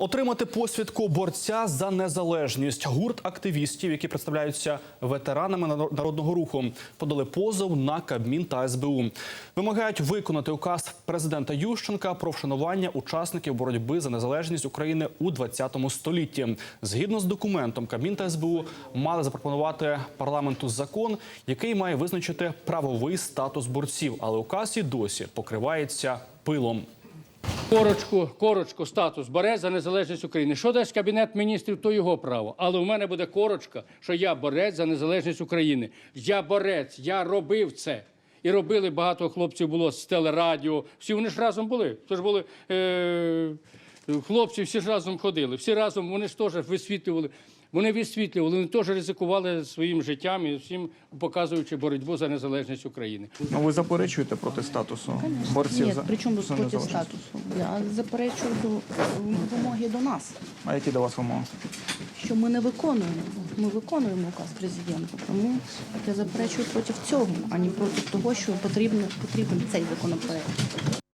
Отримати посвідку борця за незалежність. Гурт активістів, які представляються ветеранами наро- народного руху, подали позов на Кабмін та СБУ. Вимагають виконати указ президента Ющенка про вшанування учасників боротьби за незалежність України у 20 столітті. Згідно з документом, Кабмін та СБУ мали запропонувати парламенту закон, який має визначити правовий статус борців, але указ і досі покривається пилом. Корочку, корочку, статус борець за незалежність України. Що дасть кабінет міністрів, то його право. Але у мене буде корочка, що я борець за незалежність України. Я борець, я робив це. І робили багато хлопців було з телерадіо. Всі вони ж разом були. Це ж були е, хлопці, всі ж разом ходили. Всі разом вони ж теж висвітлювали. Вони висвітлювали, вони теж ризикували своїм життям і всім показуючи боротьбу за незалежність України. Ну, ви заперечуєте проти статусу борців Нет, за при чому за проти статусу? Я заперечую до вимоги до нас, А які до вас вимоги? що ми не виконуємо. Ми виконуємо указ президента. Тому я заперечую проти цього, а не проти того, що потрібно, потрібен цей законопроект.